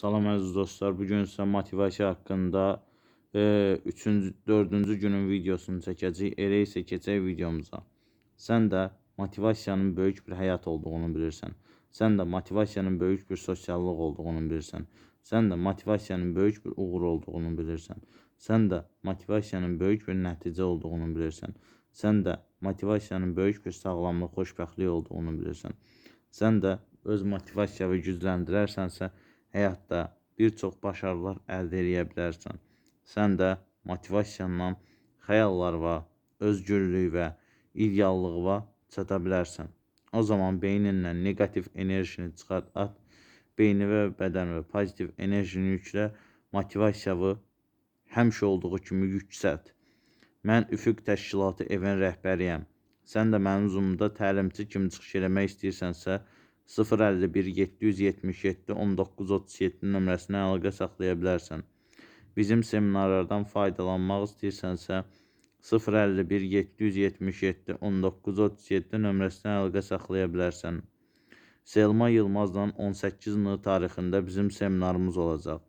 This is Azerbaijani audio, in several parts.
Salam əziz dostlar. Bu gün sizə motivasiya haqqında 3-cü, 4-cü günün videosunu çəkəcəyik. Elə isə keçək videomuza. Sən də motivasiyanın böyük bir həyat olduğunu bilirsən. Sən də motivasiyanın böyük bir sosiallıq olduğunu bilirsən. Sən də motivasiyanın böyük bir uğur olduğunu bilirsən. Sən də motivasiyanın böyük bir nəticə olduğunu bilirsən. Sən də motivasiyanın böyük bir sağlamlıq, xoşbəxtlik olduğunu bilirsən. Sən də öz motivasiyanı gücləndirərsənsə, həyatda bir çox başarılar əldə edə bilərsən. Sən də motivasiyanla xəyallarına, özgürlüyə, ideallığa çata bilərsən. O zaman beyninlə negativ enerjini çıxart, at. Beynini və bədənini pozitiv enerjini yüklə. Motivasiyanı həmişə olduğu kimi yüksəlt. Mən Üfüq Təşkilatı evin rəhbəriyəm. Sən də mənim Zoom-da təlimçi kimi çıxış eləmək istəyirsənsə, 051 777 1937 nömrəsinə əlaqə saxlaya bilərsən. Bizim seminarlardan faydalanmaq istəyirsənsə, 051 777 1937 nömrəsinə əlaqə saxlaya bilərsən. Selma Yılmazla 18 nı tarixində bizim seminarımız olacaq.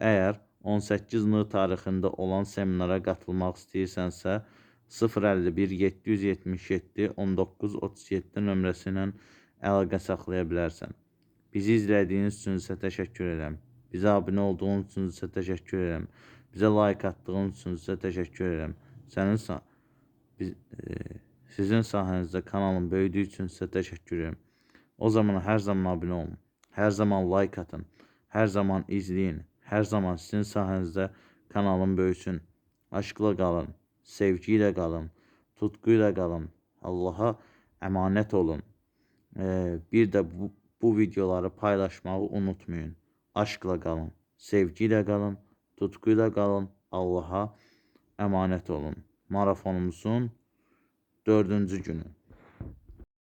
Əgər 18 nı tarixində olan seminara qatılmaq istəyirsənsə, 051 777 1937 nömrəsi ilə əlaqə saxlaya bilərsən. Bizi izlədiyiniz üçün sizə təşəkkür edirəm. Bizə abunə olduğunuz üçün sizə təşəkkür edirəm. Bizə like atdığınız üçün sizə təşəkkür edirəm. Sənin sa biz, e, sizin sayənizdə kanalım böyüdüyü üçün sizə təşəkkür edirəm. O zaman hər zaman abunə olun. Hər zaman like atın. Hər zaman izləyin. Hər zaman sizin sayənizdə kanalım böyüsün. Aşkla qalın, sevgi ilə qalın, tutku ilə qalın. Allaha əmanət olun. Bir də bu, bu videoları paylaşmağı unutmayın. Aşkla qalın, sevgi ilə qalın, tutku ilə qalın. Allaha əmanət olun. Marafonumuzun dördüncü günü.